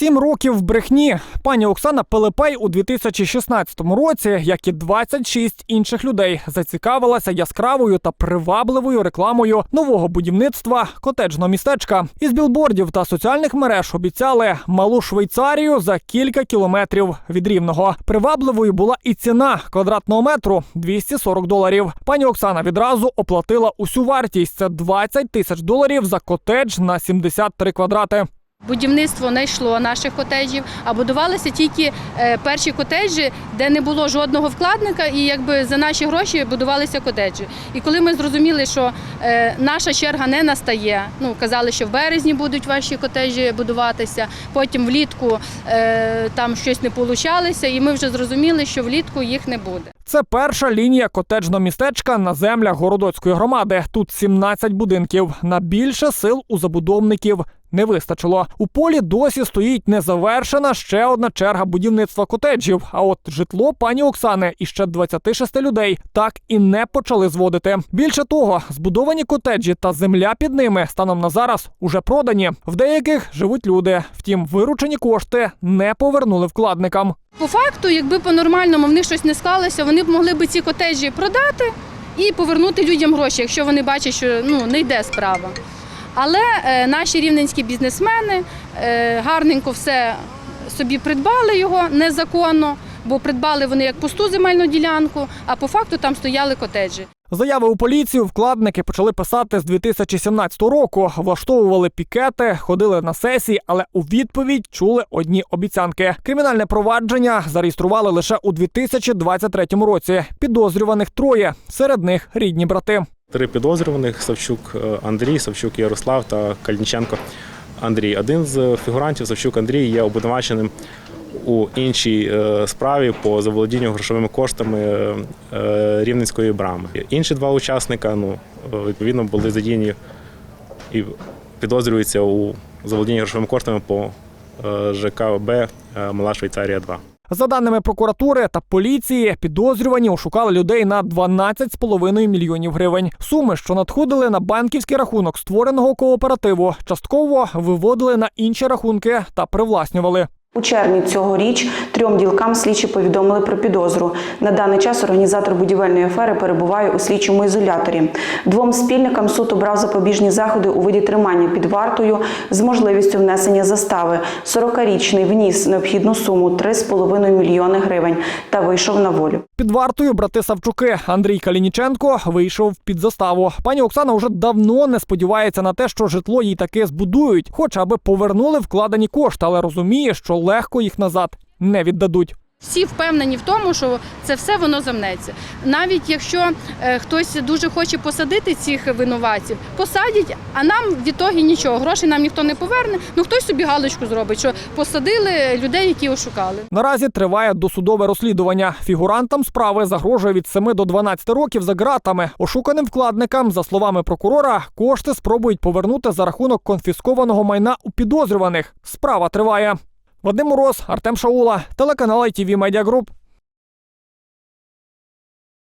Сім років в брехні. Пані Оксана Пилипей у 2016 році, як і 26 інших людей, зацікавилася яскравою та привабливою рекламою нового будівництва котеджного містечка. Із білбордів та соціальних мереж обіцяли малу Швейцарію за кілька кілометрів від рівного. Привабливою була і ціна квадратного метру 240 доларів. Пані Оксана відразу оплатила усю вартість. Це 20 тисяч доларів за котедж на 73 квадрати. Будівництво не йшло наших котеджів, а будувалися тільки е, перші котеджі, де не було жодного вкладника, і якби за наші гроші будувалися котеджі. І коли ми зрозуміли, що е, наша черга не настає, ну казали, що в березні будуть ваші котеджі будуватися, потім влітку е, там щось не получалося, і ми вже зрозуміли, що влітку їх не буде. Це перша лінія котеджного містечка на землях Городоцької громади. Тут 17 будинків. На більше сил у забудовників не вистачило. У полі досі стоїть незавершена ще одна черга будівництва котеджів. А от житло пані Оксани і ще 26 людей так і не почали зводити. Більше того, збудовані котеджі та земля під ними станом на зараз уже продані. В деяких живуть люди. Втім, виручені кошти не повернули вкладникам. По факту, якби по-нормальному в них щось не склалося, вони б могли б ці котеджі продати і повернути людям гроші, якщо вони бачать, що ну, не йде справа. Але е, наші рівненські бізнесмени е, гарненько все собі придбали його незаконно, бо придбали вони як пусту земельну ділянку, а по факту там стояли котеджі. Заяви у поліцію вкладники почали писати з 2017 року. Влаштовували пікети, ходили на сесії, але у відповідь чули одні обіцянки. Кримінальне провадження зареєстрували лише у 2023 році. Підозрюваних троє, серед них рідні брати. Три підозрюваних Савчук е, Андрій, Савчук Ярослав та Кальниченко Андрій. Один з фігурантів Савчук Андрій є обвинуваченим у іншій е, справі по заволодінню грошовими коштами е, Рівненської брами. Інші два учасника ну, відповідно були задіяні і підозрюються у заволодінні грошовими коштами по ЖКБ Мала Швейцарія 2. За даними прокуратури та поліції, підозрювані ошукали людей на 12,5 мільйонів гривень. Суми, що надходили на банківський рахунок створеного кооперативу, частково виводили на інші рахунки та привласнювали. У червні цьогоріч трьом ділкам слідчі повідомили про підозру. На даний час організатор будівельної афери перебуває у слідчому ізоляторі. Двом спільникам суд обрав запобіжні заходи у виді тримання під вартою з можливістю внесення застави. 40-річний вніс необхідну суму 3,5 мільйони гривень та вийшов на волю. Під вартою брати Савчуки Андрій Калініченко вийшов під заставу. Пані Оксана вже давно не сподівається на те, що житло їй таки збудують, хоч аби повернули вкладені кошти, але розуміє, що легко їх назад не віддадуть. Всі впевнені в тому, що це все воно замнеться. Навіть якщо е, хтось дуже хоче посадити цих винуватців, посадять, а нам в ітогі нічого. Грошей нам ніхто не поверне. Ну хтось собі галочку зробить, що посадили людей, які ошукали. Наразі триває досудове розслідування. Фігурантам справи загрожує від 7 до 12 років за ґратами. Ошуканим вкладникам, за словами прокурора, кошти спробують повернути за рахунок конфіскованого майна у підозрюваних. Справа триває. Вадим Мороз, Артем Шаула, телеканал ITV Media Group.